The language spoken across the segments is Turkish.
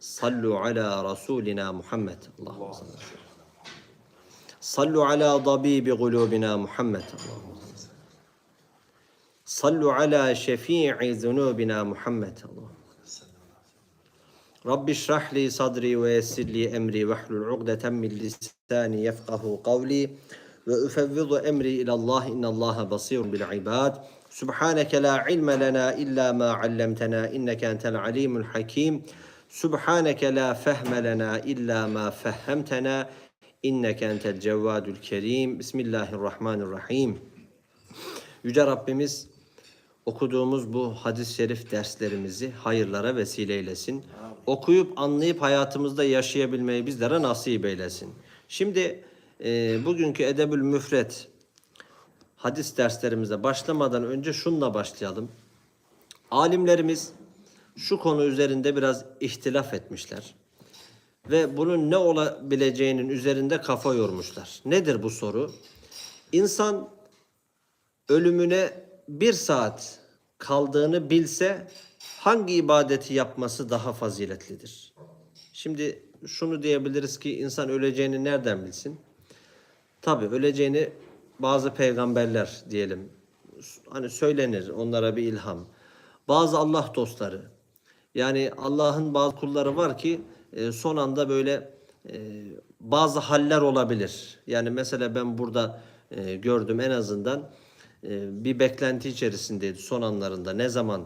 صلوا على رسولنا محمد. اللهم صل صلوا على ضبيب قلوبنا محمد. اللهم صلوا على شفيع ذنوبنا محمد. اللهم رب اشرح لي صدري ويسر لي أمري واحلل عقدة من لساني يفقه قولي وأفوض أمري إلى الله إن الله بصير بالعباد. سبحانك لا علم لنا إلا ما علمتنا إنك أنت العليم الحكيم. Subhaneke la fehme lena illa ma fehhemtena inneke entel cevvadul kerim. Bismillahirrahmanirrahim. Yüce Rabbimiz okuduğumuz bu hadis-i şerif derslerimizi hayırlara vesile eylesin. Okuyup anlayıp hayatımızda yaşayabilmeyi bizlere nasip eylesin. Şimdi e, bugünkü Edebül Müfret hadis derslerimize başlamadan önce şunla başlayalım. Alimlerimiz şu konu üzerinde biraz ihtilaf etmişler. Ve bunun ne olabileceğinin üzerinde kafa yormuşlar. Nedir bu soru? İnsan ölümüne bir saat kaldığını bilse hangi ibadeti yapması daha faziletlidir? Şimdi şunu diyebiliriz ki insan öleceğini nereden bilsin? Tabi öleceğini bazı peygamberler diyelim. Hani söylenir onlara bir ilham. Bazı Allah dostları. Yani Allah'ın bazı kulları var ki e, son anda böyle e, bazı haller olabilir. Yani mesela ben burada e, gördüm en azından e, bir beklenti içerisindeydi son anlarında. Ne zaman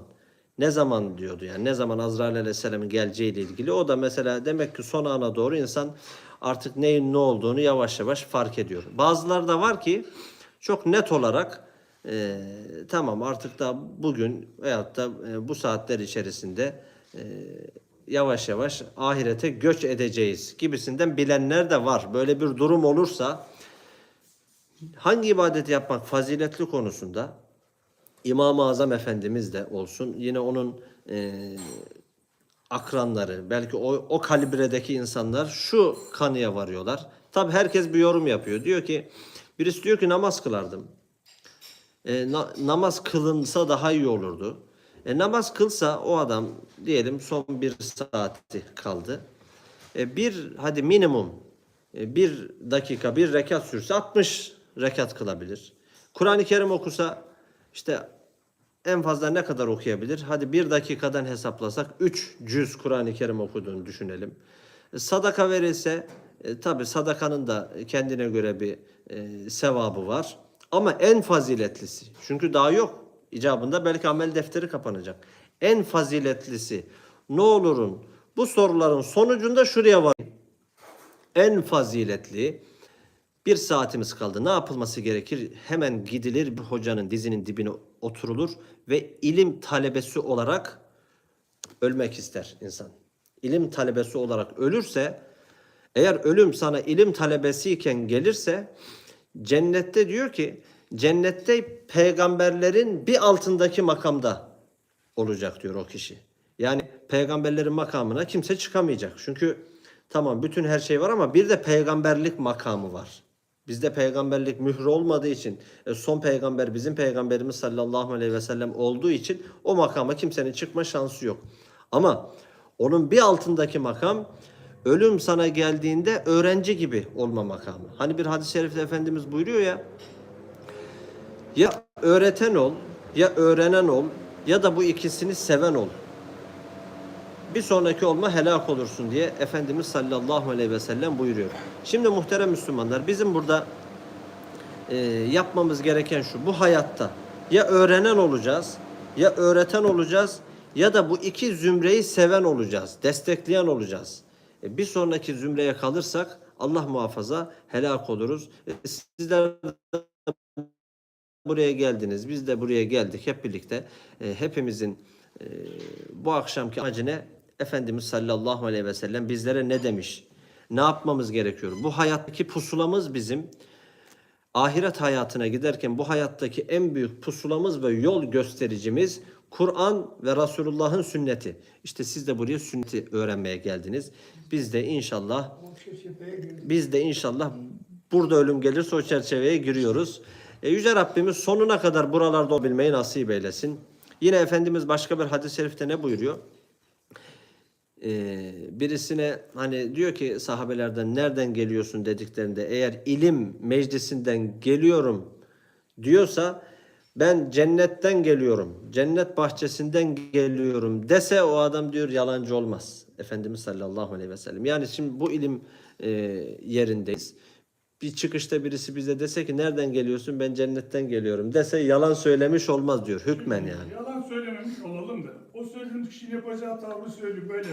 ne zaman diyordu yani ne zaman Azrail Aleyhisselam'ın geleceğiyle ilgili. O da mesela demek ki son ana doğru insan artık neyin ne olduğunu yavaş yavaş fark ediyor. Bazıları da var ki çok net olarak e, tamam artık da bugün veyahut da e, bu saatler içerisinde e, yavaş yavaş ahirete göç edeceğiz gibisinden bilenler de var. Böyle bir durum olursa hangi ibadeti yapmak faziletli konusunda İmam-ı Azam Efendimiz de olsun yine onun e, akranları belki o, o kalibredeki insanlar şu kanıya varıyorlar. Tabi herkes bir yorum yapıyor. Diyor ki birisi diyor ki namaz kılardım. E, na- namaz kılınsa daha iyi olurdu. E, namaz kılsa o adam diyelim son bir saati kaldı. E, bir hadi minimum e, bir dakika bir rekat sürse 60 rekat kılabilir. Kur'an-ı Kerim okusa işte en fazla ne kadar okuyabilir? Hadi bir dakikadan hesaplasak 3 cüz Kur'an-ı Kerim okuduğunu düşünelim. E, Sadaka verilse e, tabi sadakanın da kendine göre bir e, sevabı var. Ama en faziletlisi çünkü daha yok icabında belki amel defteri kapanacak. En faziletlisi ne olurun bu soruların sonucunda şuraya var. En faziletli bir saatimiz kaldı. Ne yapılması gerekir? Hemen gidilir bir hocanın dizinin dibine oturulur ve ilim talebesi olarak ölmek ister insan. İlim talebesi olarak ölürse eğer ölüm sana ilim talebesiyken gelirse cennette diyor ki cennette peygamberlerin bir altındaki makamda olacak diyor o kişi. Yani peygamberlerin makamına kimse çıkamayacak. Çünkü tamam bütün her şey var ama bir de peygamberlik makamı var. Bizde peygamberlik mührü olmadığı için e, son peygamber bizim peygamberimiz sallallahu aleyhi ve sellem olduğu için o makama kimsenin çıkma şansı yok. Ama onun bir altındaki makam ölüm sana geldiğinde öğrenci gibi olma makamı. Hani bir hadis-i şerifte Efendimiz buyuruyor ya ya öğreten ol, ya öğrenen ol ya da bu ikisini seven ol. Bir sonraki olma helak olursun diye Efendimiz sallallahu aleyhi ve sellem buyuruyor. Şimdi muhterem Müslümanlar bizim burada e, yapmamız gereken şu. Bu hayatta ya öğrenen olacağız ya öğreten olacağız ya da bu iki zümreyi seven olacağız. Destekleyen olacağız. E, bir sonraki zümreye kalırsak Allah muhafaza helak oluruz. E, sizler buraya geldiniz. Biz de buraya geldik hep birlikte. E, hepimizin e, bu akşamki amacı ne? Efendimiz sallallahu aleyhi ve sellem bizlere ne demiş? Ne yapmamız gerekiyor? Bu hayattaki pusulamız bizim. Ahiret hayatına giderken bu hayattaki en büyük pusulamız ve yol göstericimiz Kur'an ve Resulullah'ın sünneti. İşte siz de buraya sünneti öğrenmeye geldiniz. Biz de inşallah biz de inşallah burada ölüm gelirse o çerçeveye giriyoruz. E, Yüce Rabbimiz sonuna kadar buralarda olabilmeyi nasip eylesin. Yine Efendimiz başka bir hadis-i şerifte ne buyuruyor? Ee, birisine hani diyor ki sahabelerden nereden geliyorsun dediklerinde eğer ilim meclisinden geliyorum diyorsa ben cennetten geliyorum, cennet bahçesinden geliyorum dese o adam diyor yalancı olmaz. Efendimiz sallallahu aleyhi ve sellem. Yani şimdi bu ilim e, yerindeyiz. Bir çıkışta birisi bize dese ki nereden geliyorsun ben cennetten geliyorum dese yalan söylemiş olmaz diyor hükmen yani. Yalan söylememiş olalım da. O söylediğim kişinin yapacağı tavrı söylüyor böyle de.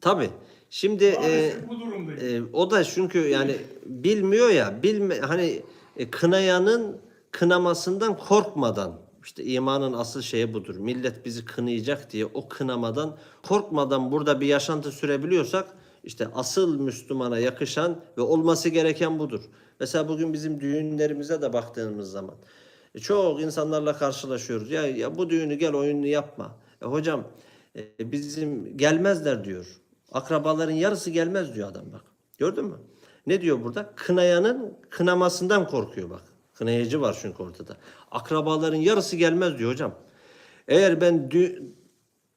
Tabi. Şimdi e, Maalesef bu durumdayız. e, o da çünkü yani bilmiyor ya bilme hani e, kınayanın kınamasından korkmadan işte imanın asıl şeyi budur. Millet bizi kınayacak diye o kınamadan korkmadan burada bir yaşantı sürebiliyorsak işte asıl Müslümana yakışan ve olması gereken budur. Mesela bugün bizim düğünlerimize de baktığımız zaman e, çok insanlarla karşılaşıyoruz. Ya, ya bu düğünü gel oyununu yapma. E, hocam e, bizim gelmezler diyor. Akrabaların yarısı gelmez diyor adam bak. Gördün mü? Ne diyor burada? Kınayanın kınamasından korkuyor bak. Kınayıcı var çünkü ortada. Akrabaların yarısı gelmez diyor hocam. Eğer ben dü-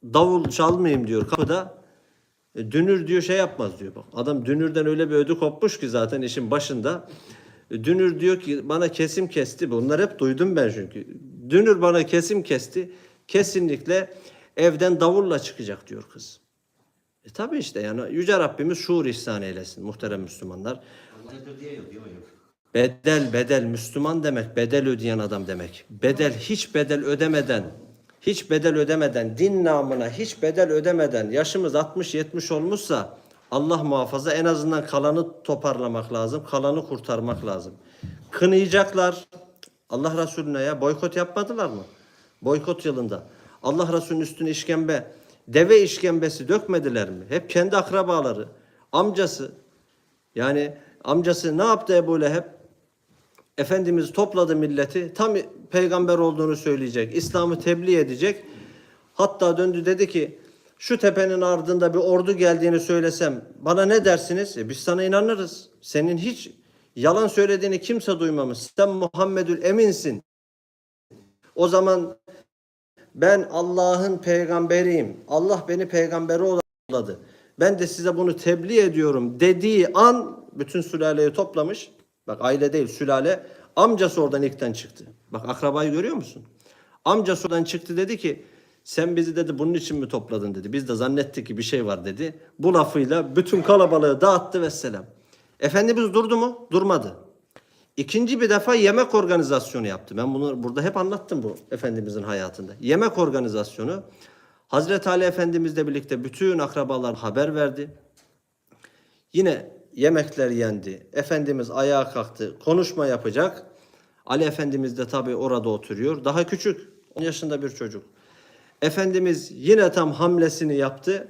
davul çalmayayım diyor kapıda e, dünür diyor şey yapmaz diyor bak. Adam dünürden öyle bir ödü kopmuş ki zaten işin başında. E, Dünür diyor ki bana kesim kesti. Bunlar hep duydum ben çünkü. Dünür bana kesim kesti. Kesinlikle evden davulla çıkacak diyor kız. E tabi işte yani Yüce Rabbimiz şuur ihsan eylesin muhterem Müslümanlar. Bedel bedel Müslüman demek bedel ödeyen adam demek. Bedel hiç bedel ödemeden hiç bedel ödemeden din namına hiç bedel ödemeden yaşımız 60-70 olmuşsa Allah muhafaza en azından kalanı toparlamak lazım. Kalanı kurtarmak lazım. Kınayacaklar. Allah Resulüne ya boykot yapmadılar mı? Boykot yılında. Allah Resulü'nün üstüne işkembe, deve işkembesi dökmediler mi? Hep kendi akrabaları, amcası. Yani amcası ne yaptı Ebu Leheb? Efendimiz topladı milleti. Tam peygamber olduğunu söyleyecek. İslam'ı tebliğ edecek. Hatta döndü dedi ki şu tepenin ardında bir ordu geldiğini söylesem bana ne dersiniz? E biz sana inanırız. Senin hiç yalan söylediğini kimse duymamış. Sen Muhammedül Eminsin. O zaman ben Allah'ın peygamberiyim. Allah beni peygamberi oladı. Ben de size bunu tebliğ ediyorum dediği an bütün sülaleyi toplamış. Bak aile değil sülale. Amcası oradan ilkten çıktı. Bak akrabayı görüyor musun? Amcası oradan çıktı dedi ki sen bizi dedi bunun için mi topladın dedi. Biz de zannettik ki bir şey var dedi. Bu lafıyla bütün kalabalığı dağıttı ve selam. Efendimiz durdu mu? Durmadı. İkinci bir defa yemek organizasyonu yaptı. Ben bunu burada hep anlattım bu Efendimizin hayatında. Yemek organizasyonu. Hazreti Ali Efendimizle birlikte bütün akrabalar haber verdi. Yine yemekler yendi. Efendimiz ayağa kalktı. Konuşma yapacak. Ali Efendimiz de tabii orada oturuyor. Daha küçük. 10 yaşında bir çocuk. Efendimiz yine tam hamlesini yaptı.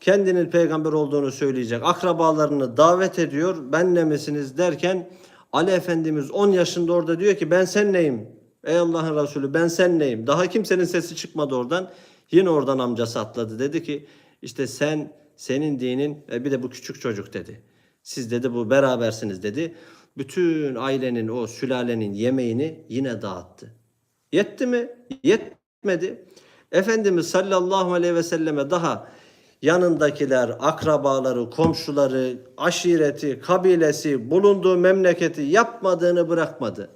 Kendinin peygamber olduğunu söyleyecek. Akrabalarını davet ediyor. Ben ne misiniz derken Ali Efendimiz 10 yaşında orada diyor ki ben sen neyim? Ey Allah'ın Resulü ben sen neyim? Daha kimsenin sesi çıkmadı oradan. Yine oradan amcası atladı. Dedi ki işte sen senin dinin ve bir de bu küçük çocuk dedi. Siz dedi bu berabersiniz dedi. Bütün ailenin o sülalenin yemeğini yine dağıttı. Yetti mi? Yetmedi. Efendimiz sallallahu aleyhi ve selleme daha yanındakiler, akrabaları, komşuları, aşireti, kabilesi, bulunduğu memleketi yapmadığını bırakmadı.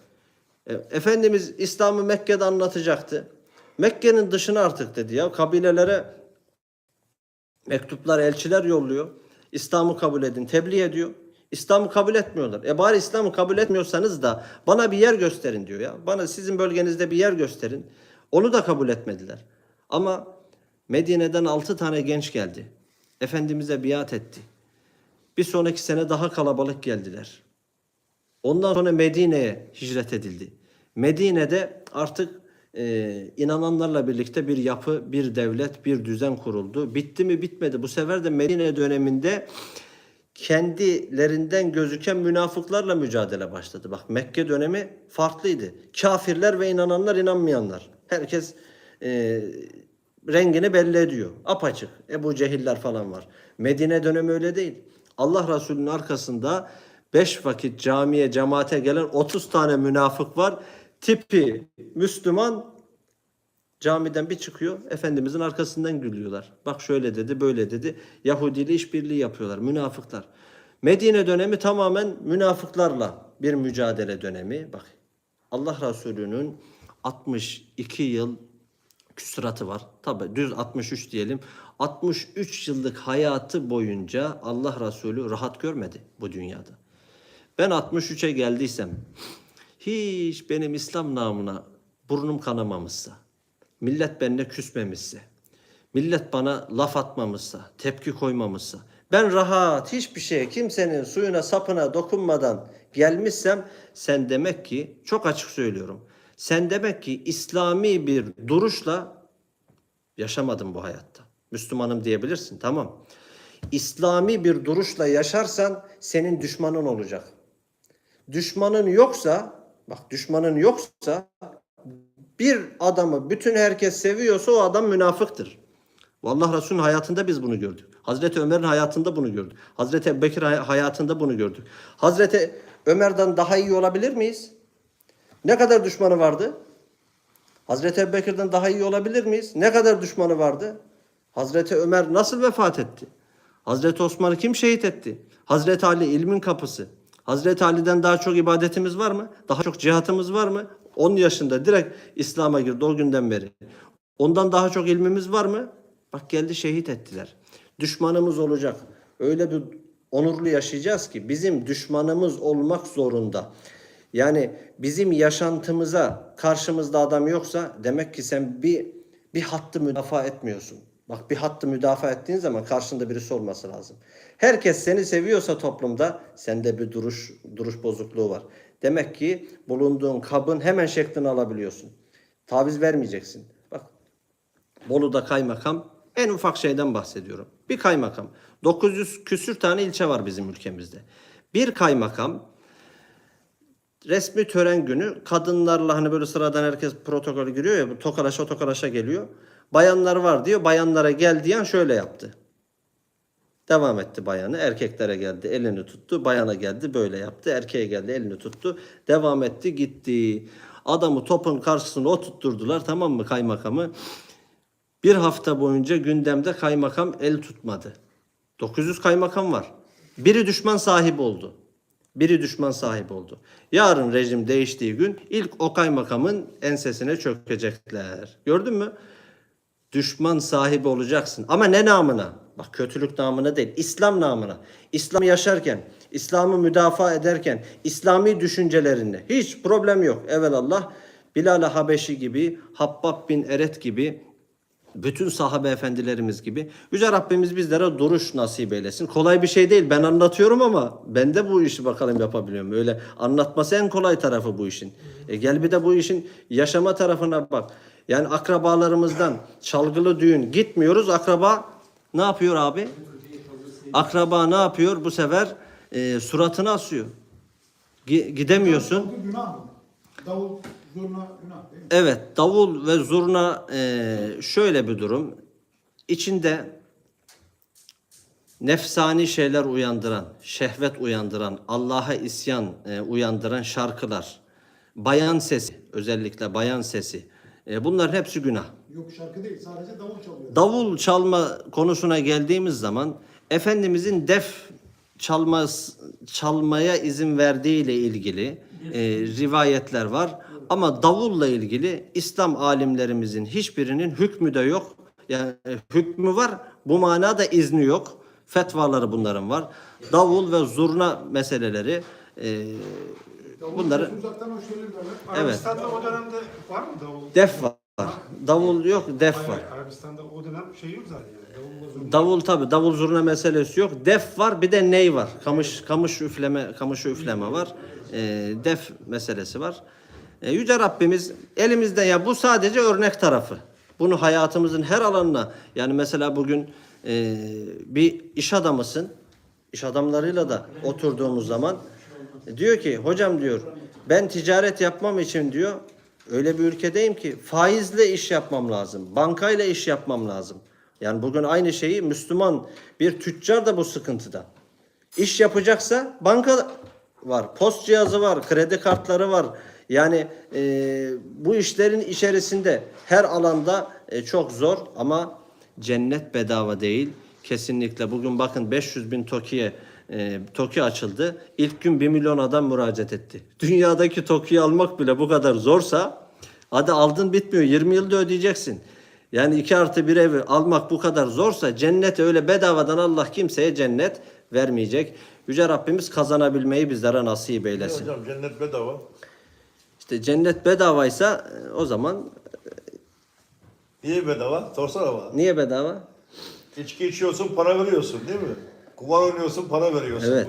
E, Efendimiz İslam'ı Mekke'de anlatacaktı. Mekke'nin dışına artık dedi ya kabilelere mektuplar, elçiler yolluyor. İslam'ı kabul edin, tebliğ ediyor. İslam'ı kabul etmiyorlar. E bari İslam'ı kabul etmiyorsanız da bana bir yer gösterin diyor ya. Bana sizin bölgenizde bir yer gösterin. Onu da kabul etmediler. Ama Medine'den altı tane genç geldi. Efendimiz'e biat etti. Bir sonraki sene daha kalabalık geldiler. Ondan sonra Medine'ye hicret edildi. Medine'de artık e, inananlarla birlikte bir yapı, bir devlet, bir düzen kuruldu. Bitti mi bitmedi. Bu sefer de Medine döneminde kendilerinden gözüken münafıklarla mücadele başladı. Bak Mekke dönemi farklıydı. Kafirler ve inananlar, inanmayanlar. Herkes e, rengini belli ediyor. Apaçık. Ebu Cehiller falan var. Medine dönemi öyle değil. Allah Resulü'nün arkasında beş vakit camiye, cemaate gelen 30 tane münafık var. Tipi Müslüman Camiden bir çıkıyor, Efendimizin arkasından gülüyorlar. Bak şöyle dedi, böyle dedi. Yahudi ile işbirliği yapıyorlar, münafıklar. Medine dönemi tamamen münafıklarla bir mücadele dönemi. Bak Allah Resulü'nün 62 yıl küsuratı var. Tabi düz 63 diyelim. 63 yıllık hayatı boyunca Allah Resulü rahat görmedi bu dünyada. Ben 63'e geldiysem hiç benim İslam namına burnum kanamamışsa, millet benimle küsmemişse, millet bana laf atmamışsa, tepki koymamışsa, ben rahat hiçbir şeye kimsenin suyuna sapına dokunmadan gelmişsem sen demek ki çok açık söylüyorum. Sen demek ki İslami bir duruşla yaşamadın bu hayatta. Müslümanım diyebilirsin tamam. İslami bir duruşla yaşarsan senin düşmanın olacak. Düşmanın yoksa, bak düşmanın yoksa bir adamı bütün herkes seviyorsa o adam münafıktır. Vallahi Resulü'nün hayatında biz bunu gördük. Hazreti Ömer'in hayatında bunu gördük. Hazreti Ebubekir hay- hayatında bunu gördük. Hazreti Ömer'den daha iyi olabilir miyiz? Ne kadar düşmanı vardı? Hazreti Ebubekir'den daha iyi olabilir miyiz? Ne kadar düşmanı vardı? Hazreti Ömer nasıl vefat etti? Hazreti Osman'ı kim şehit etti? Hazreti Ali ilmin kapısı. Hazreti Ali'den daha çok ibadetimiz var mı? Daha çok cihatımız var mı? 10 yaşında direkt İslam'a girdi o günden beri. Ondan daha çok ilmimiz var mı? Bak geldi şehit ettiler. Düşmanımız olacak. Öyle bir onurlu yaşayacağız ki bizim düşmanımız olmak zorunda. Yani bizim yaşantımıza karşımızda adam yoksa demek ki sen bir bir hattı müdafaa etmiyorsun. Bak bir hattı müdafaa ettiğin zaman karşında birisi olması lazım. Herkes seni seviyorsa toplumda sende bir duruş duruş bozukluğu var. Demek ki bulunduğun kabın hemen şeklini alabiliyorsun. Taviz vermeyeceksin. Bak Bolu'da kaymakam en ufak şeyden bahsediyorum. Bir kaymakam. 900 küsür tane ilçe var bizim ülkemizde. Bir kaymakam resmi tören günü kadınlarla hani böyle sıradan herkes protokol giriyor ya tokalaşa tokalaşa geliyor. Bayanlar var diyor. Bayanlara gel diyen şöyle yaptı. Devam etti bayanı. Erkeklere geldi elini tuttu. Bayana geldi böyle yaptı. Erkeğe geldi elini tuttu. Devam etti gitti. Adamı topun karşısına oturtturdular tamam mı kaymakamı. Bir hafta boyunca gündemde kaymakam el tutmadı. 900 kaymakam var. Biri düşman sahibi oldu. Biri düşman sahibi oldu. Yarın rejim değiştiği gün ilk o kaymakamın ensesine çökecekler. Gördün mü? Düşman sahibi olacaksın. Ama ne namına? Bak kötülük namına değil, İslam namına. İslam yaşarken, İslam'ı müdafaa ederken, İslami düşüncelerini hiç problem yok. Evelallah Bilal-i Habeşi gibi, Habbab bin Eret gibi, bütün sahabe efendilerimiz gibi Yüce Rabbimiz bizlere duruş nasip eylesin. Kolay bir şey değil. Ben anlatıyorum ama ben de bu işi bakalım yapabiliyorum. Öyle anlatması en kolay tarafı bu işin. E gel bir de bu işin yaşama tarafına bak. Yani akrabalarımızdan çalgılı düğün gitmiyoruz. Akraba ne yapıyor abi? Akraba ne yapıyor? Bu sefer e, suratını asıyor. Gi- gidemiyorsun. Davul günah mı? Davul, zurna günah? Evet, davul ve zurna eee, şöyle bir durum. İçinde nefsani şeyler uyandıran, şehvet uyandıran, Allah'a isyan eee, uyandıran şarkılar, bayan sesi, özellikle bayan sesi. eee, bunların hepsi günah. Yok şarkı değil sadece davul çalıyor. Davul çalma konusuna geldiğimiz zaman Efendimizin def çalmaz, çalmaya izin verdiği ile ilgili e, rivayetler var. Ama davulla ilgili İslam alimlerimizin hiçbirinin hükmü de yok. Yani e, hükmü var, bu manada izni yok. Fetvaları bunların var. Davul ve zurna meseleleri e, Davul bunları sesi uzaktan hoş gelir derler. Evet. Arabistan'da o dönemde var mı davul? def var. Davul yok, def Hayır, var. hayır, Arabistan'da o dönem şey yok zaten yani. Davulla zurna. Davul tabi davul zurna meselesi yok. Def var bir de ney var. Kamış kamış üfleme kamış üfleme var. Ee, def meselesi var. Ee, Yüce Rabbimiz elimizde ya bu sadece örnek tarafı. Bunu hayatımızın her alanına yani mesela bugün e, bir iş adamısın. İş adamlarıyla da oturduğumuz zaman e, diyor ki hocam diyor ben ticaret yapmam için diyor öyle bir ülkedeyim ki faizle iş yapmam lazım. Bankayla iş yapmam lazım. Yani bugün aynı şeyi Müslüman bir tüccar da bu sıkıntıda. İş yapacaksa banka var, post cihazı var, kredi kartları var, Yani e, bu işlerin içerisinde her alanda e, çok zor ama cennet bedava değil. Kesinlikle bugün bakın 500 bin TOKİ'ye e, TOKİ açıldı. İlk gün 1 milyon adam müracaat etti. Dünyadaki TOKİ'yi almak bile bu kadar zorsa hadi aldın bitmiyor 20 yılda ödeyeceksin. Yani 2 artı bir evi almak bu kadar zorsa cennete öyle bedavadan Allah kimseye cennet vermeyecek. Yüce Rabbimiz kazanabilmeyi bizlere nasip eylesin. Hocam cennet bedava. İşte cennet bedavaysa e, o zaman Niye bedava? Sorsana bana. niye bedava? İçki içiyorsun para veriyorsun değil mi? Kumar oynuyorsun para veriyorsun. Evet.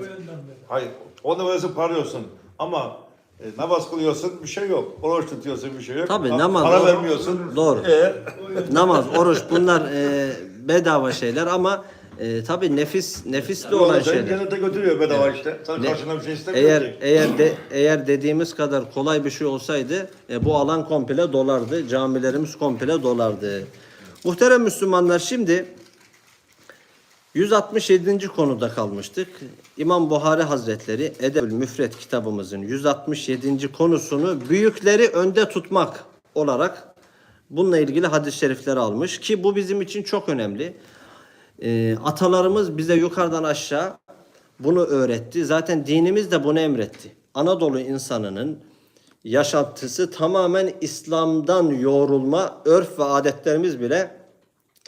Hayır. Onu veriyorsun para veriyorsun. Ama e, namaz kılıyorsun bir şey yok. Oruç tutuyorsun bir şey yok. Tabii, Ha- namaz- Para vermiyorsun. Doğru. E, Namaz, oruç bunlar e, bedava şeyler ama e, tabii nefis nefisli o olan şeyler. cennete götürüyor bedava işte. Sana Ne- karşına bir şey istemiyor Eğer ki. eğer de eğer dediğimiz kadar kolay bir şey olsaydı e, bu alan komple dolardı. Camilerimiz komple dolardı. Muhterem Müslümanlar şimdi 167. konuda kalmıştık. İmam Buhari Hazretleri Edebül Müfret kitabımızın 167. konusunu büyükleri önde tutmak olarak bununla ilgili hadis-i şerifleri almış ki bu bizim için çok önemli. Ee, atalarımız bize yukarıdan aşağı bunu öğretti. Zaten dinimiz de bunu emretti. Anadolu insanının yaşantısı tamamen İslam'dan yoğrulma, örf ve adetlerimiz bile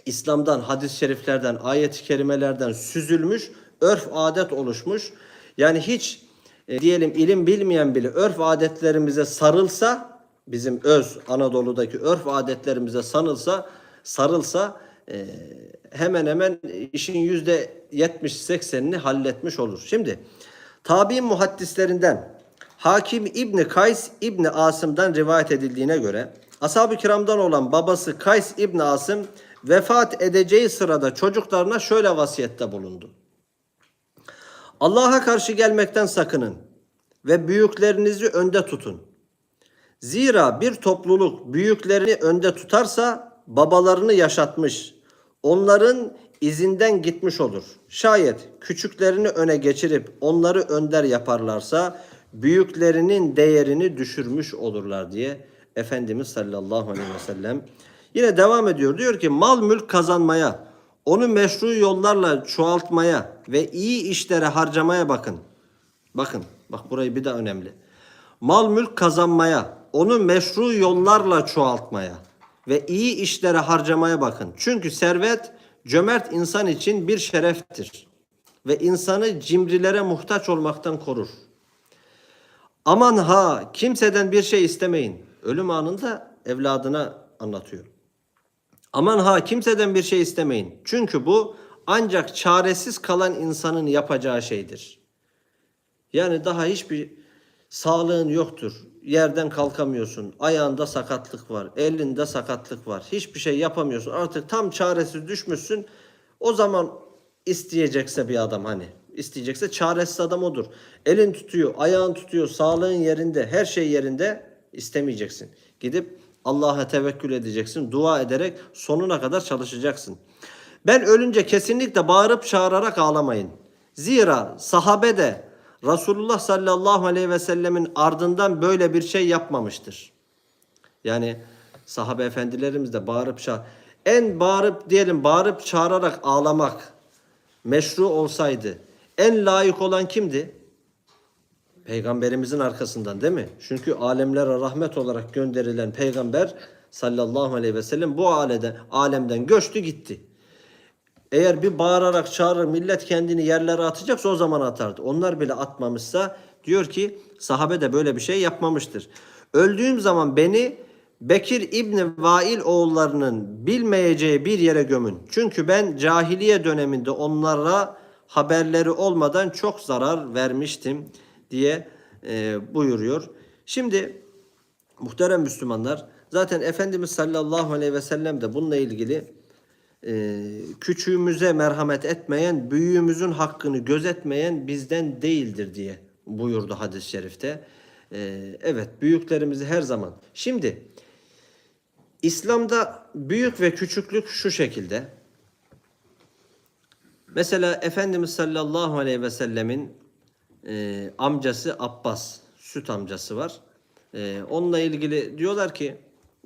İslam'dan, hadis-i şeriflerden, ayet-i kerimelerden süzülmüş, örf adet oluşmuş. Yani hiç e, diyelim ilim bilmeyen bile örf adetlerimize sarılsa, bizim öz Anadolu'daki örf adetlerimize sanılsa, sarılsa e, hemen hemen işin yüzde 70-80'ini halletmiş olur. Şimdi tabi'in muhaddislerinden Hakim İbni Kays İbni Asım'dan rivayet edildiğine göre ashab-ı kiramdan olan babası Kays İbni Asım vefat edeceği sırada çocuklarına şöyle vasiyette bulundu. Allah'a karşı gelmekten sakının ve büyüklerinizi önde tutun. Zira bir topluluk büyüklerini önde tutarsa babalarını yaşatmış, onların izinden gitmiş olur. Şayet küçüklerini öne geçirip onları önder yaparlarsa büyüklerinin değerini düşürmüş olurlar diye Efendimiz sallallahu aleyhi ve sellem yine devam ediyor. Diyor ki mal mülk kazanmaya, onu meşru yollarla çoğaltmaya ve iyi işlere harcamaya bakın. Bakın, bak burayı bir de önemli. Mal mülk kazanmaya, onu meşru yollarla çoğaltmaya ve iyi işlere harcamaya bakın. Çünkü servet cömert insan için bir şereftir ve insanı cimrilere muhtaç olmaktan korur. Aman ha kimseden bir şey istemeyin. Ölüm anında evladına anlatıyor. Aman ha kimseden bir şey istemeyin. Çünkü bu ancak çaresiz kalan insanın yapacağı şeydir. Yani daha hiçbir sağlığın yoktur. Yerden kalkamıyorsun. Ayağında sakatlık var. Elinde sakatlık var. Hiçbir şey yapamıyorsun. Artık tam çaresiz düşmüşsün. O zaman isteyecekse bir adam hani isteyecekse çaresiz adam odur. Elin tutuyor, ayağın tutuyor, sağlığın yerinde, her şey yerinde istemeyeceksin. Gidip Allah'a tevekkül edeceksin. Dua ederek sonuna kadar çalışacaksın. Ben ölünce kesinlikle bağırıp çağırarak ağlamayın. Zira sahabe de Resulullah sallallahu aleyhi ve sellemin ardından böyle bir şey yapmamıştır. Yani sahabe efendilerimiz de bağırıp çağır. En bağırıp diyelim bağırıp çağırarak ağlamak meşru olsaydı en layık olan kimdi? Peygamberimizin arkasından değil mi? Çünkü alemlere rahmet olarak gönderilen peygamber sallallahu aleyhi ve sellem bu aleden, alemden göçtü gitti. Eğer bir bağırarak çağırır millet kendini yerlere atacaksa o zaman atardı. Onlar bile atmamışsa diyor ki sahabe de böyle bir şey yapmamıştır. Öldüğüm zaman beni Bekir İbni Vail oğullarının bilmeyeceği bir yere gömün. Çünkü ben cahiliye döneminde onlara haberleri olmadan çok zarar vermiştim diye e, buyuruyor. Şimdi muhterem Müslümanlar zaten Efendimiz sallallahu aleyhi ve sellem de bununla ilgili e, küçüğümüze merhamet etmeyen, büyüğümüzün hakkını gözetmeyen bizden değildir diye buyurdu hadis-i şerifte. E, evet büyüklerimizi her zaman. Şimdi İslam'da büyük ve küçüklük şu şekilde. Mesela Efendimiz sallallahu aleyhi ve sellemin e, amcası Abbas, süt amcası var. Ee, onunla ilgili diyorlar ki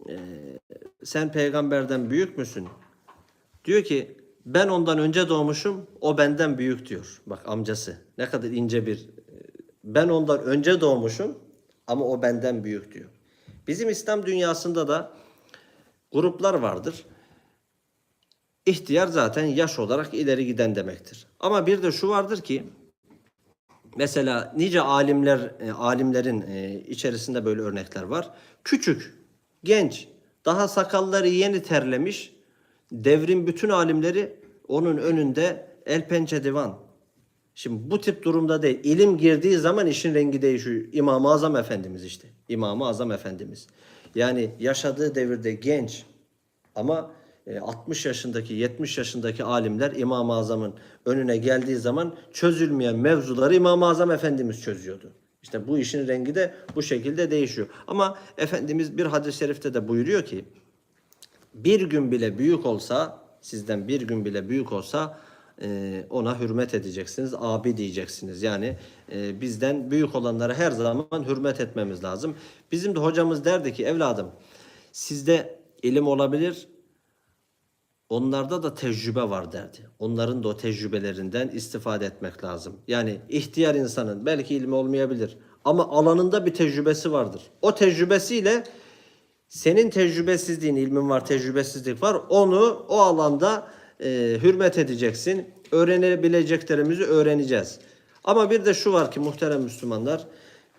e, sen peygamberden büyük müsün? Diyor ki ben ondan önce doğmuşum o benden büyük diyor. Bak amcası ne kadar ince bir ben ondan önce doğmuşum ama o benden büyük diyor. Bizim İslam dünyasında da gruplar vardır. İhtiyar zaten yaş olarak ileri giden demektir. Ama bir de şu vardır ki mesela nice alimler e, alimlerin e, içerisinde böyle örnekler var. Küçük, genç, daha sakalları yeni terlemiş. Devrin bütün alimleri onun önünde el pençe divan. Şimdi bu tip durumda değil. İlim girdiği zaman işin rengi değişiyor. İmam-ı Azam Efendimiz işte. İmam-ı Azam Efendimiz. Yani yaşadığı devirde genç ama e, 60 yaşındaki 70 yaşındaki alimler İmam-ı Azam'ın önüne geldiği zaman çözülmeyen mevzuları İmam-ı Azam Efendimiz çözüyordu. İşte bu işin rengi de bu şekilde değişiyor. Ama Efendimiz bir hadis-i şerifte de buyuruyor ki bir gün bile büyük olsa sizden bir gün bile büyük olsa e, ona hürmet edeceksiniz. Abi diyeceksiniz. Yani e, bizden büyük olanlara her zaman hürmet etmemiz lazım. Bizim de hocamız derdi ki evladım sizde ilim olabilir onlarda da tecrübe var derdi. Onların da o tecrübelerinden istifade etmek lazım. Yani ihtiyar insanın belki ilmi olmayabilir ama alanında bir tecrübesi vardır. O tecrübesiyle senin tecrübesizliğin, ilmin var, tecrübesizlik var. Onu o alanda e, hürmet edeceksin. Öğrenebileceklerimizi öğreneceğiz. Ama bir de şu var ki muhterem Müslümanlar,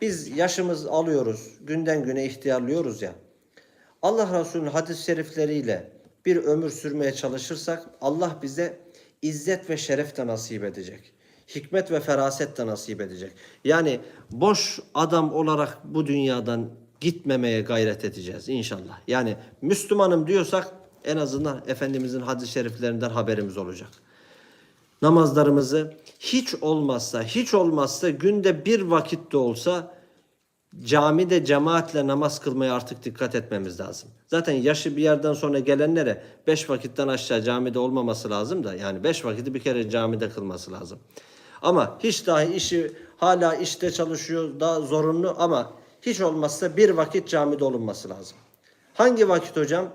biz yaşımız alıyoruz, günden güne ihtiyarlıyoruz ya. Allah Resulü'nün hadis-i şerifleriyle bir ömür sürmeye çalışırsak Allah bize izzet ve şeref de nasip edecek. Hikmet ve feraset de nasip edecek. Yani boş adam olarak bu dünyadan gitmemeye gayret edeceğiz inşallah. Yani Müslümanım diyorsak en azından Efendimizin hadis-i şeriflerinden haberimiz olacak. Namazlarımızı hiç olmazsa hiç olmazsa günde bir vakit de olsa camide cemaatle namaz kılmaya artık dikkat etmemiz lazım. Zaten yaşı bir yerden sonra gelenlere beş vakitten aşağı camide olmaması lazım da yani beş vakiti bir kere camide kılması lazım. Ama hiç dahi işi hala işte çalışıyor daha zorunlu ama hiç olmazsa bir vakit camide olunması lazım. Hangi vakit hocam?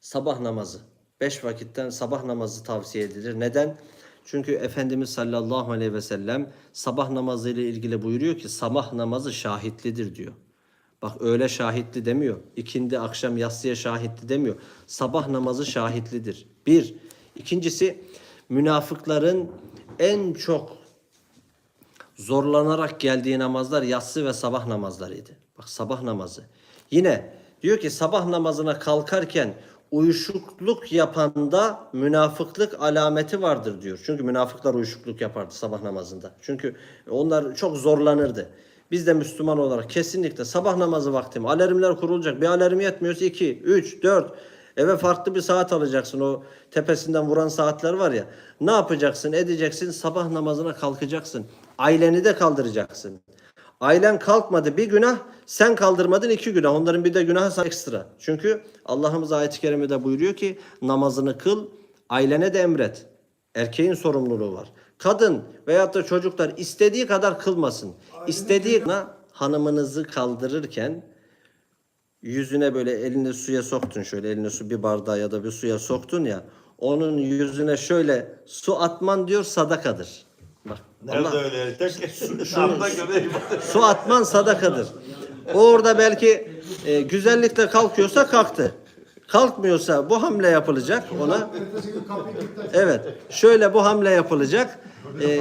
Sabah namazı. Beş vakitten sabah namazı tavsiye edilir. Neden? Çünkü Efendimiz sallallahu aleyhi ve sellem sabah namazı ile ilgili buyuruyor ki sabah namazı şahitlidir diyor. Bak öyle şahitli demiyor. İkindi akşam yatsıya şahitli demiyor. Sabah namazı şahitlidir. Bir. İkincisi münafıkların en çok zorlanarak geldiği namazlar yatsı ve sabah namazlarıydı. Bak sabah namazı. Yine diyor ki sabah namazına kalkarken uyuşukluk yapanda münafıklık alameti vardır diyor. Çünkü münafıklar uyuşukluk yapardı sabah namazında. Çünkü onlar çok zorlanırdı. Biz de Müslüman olarak kesinlikle sabah namazı vakti mi? Alarmlar kurulacak. Bir alarm yetmiyorsa 2, 3, 4. Eve farklı bir saat alacaksın. O tepesinden vuran saatler var ya. Ne yapacaksın? Edeceksin. Sabah namazına kalkacaksın. Aileni de kaldıracaksın. Ailen kalkmadı bir günah, sen kaldırmadın iki günah. Onların bir de günahı ekstra. Çünkü Allah'ımız ayet-i kerimede buyuruyor ki namazını kıl, ailene de emret. Erkeğin sorumluluğu var. Kadın veyahut da çocuklar istediği kadar kılmasın. İstediği hanımınızı kaldırırken yüzüne böyle elini suya soktun şöyle elini su bir bardağa ya da bir suya soktun ya onun yüzüne şöyle su atman diyor sadakadır. Nerede Allah- öyle? Tek Şurada göreyim. Su atman sadakadır. O orada belki e, güzellikle kalkıyorsa kalktı. Kalkmıyorsa bu hamle yapılacak ona. Evet. Şöyle bu hamle yapılacak. E,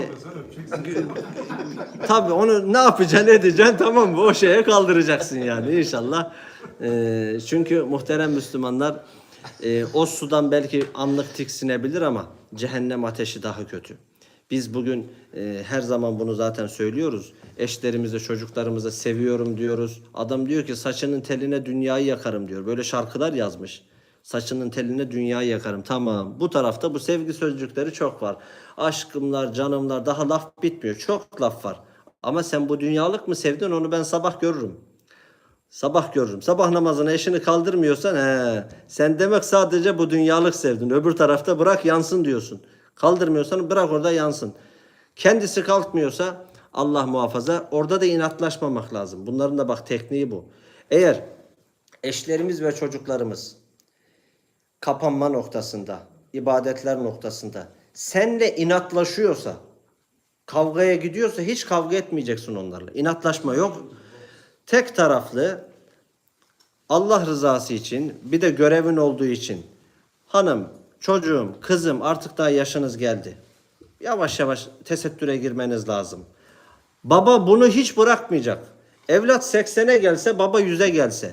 tabii onu ne yapacaksın edeceksin tamam mı? O şeye kaldıracaksın yani inşallah. E, çünkü muhterem Müslümanlar e, o sudan belki anlık tiksinebilir ama cehennem ateşi daha kötü. Biz bugün e, her zaman bunu zaten söylüyoruz. Eşlerimize, çocuklarımıza seviyorum diyoruz. Adam diyor ki saçının teline dünyayı yakarım diyor. Böyle şarkılar yazmış. Saçının teline dünyayı yakarım. Tamam. Bu tarafta bu sevgi sözcükleri çok var. Aşkımlar, canımlar daha laf bitmiyor. Çok laf var. Ama sen bu dünyalık mı sevdin onu ben sabah görürüm. Sabah görürüm. Sabah namazına eşini kaldırmıyorsan he, sen demek sadece bu dünyalık sevdin. Öbür tarafta bırak yansın diyorsun. Kaldırmıyorsan bırak orada yansın. Kendisi kalkmıyorsa Allah muhafaza orada da inatlaşmamak lazım. Bunların da bak tekniği bu. Eğer eşlerimiz ve çocuklarımız kapanma noktasında, ibadetler noktasında senle inatlaşıyorsa, kavgaya gidiyorsa hiç kavga etmeyeceksin onlarla. İnatlaşma yok. Tek taraflı Allah rızası için bir de görevin olduğu için hanım, çocuğum, kızım artık daha yaşınız geldi. Yavaş yavaş tesettüre girmeniz lazım. Baba bunu hiç bırakmayacak. Evlat 80'e gelse baba 100'e gelse.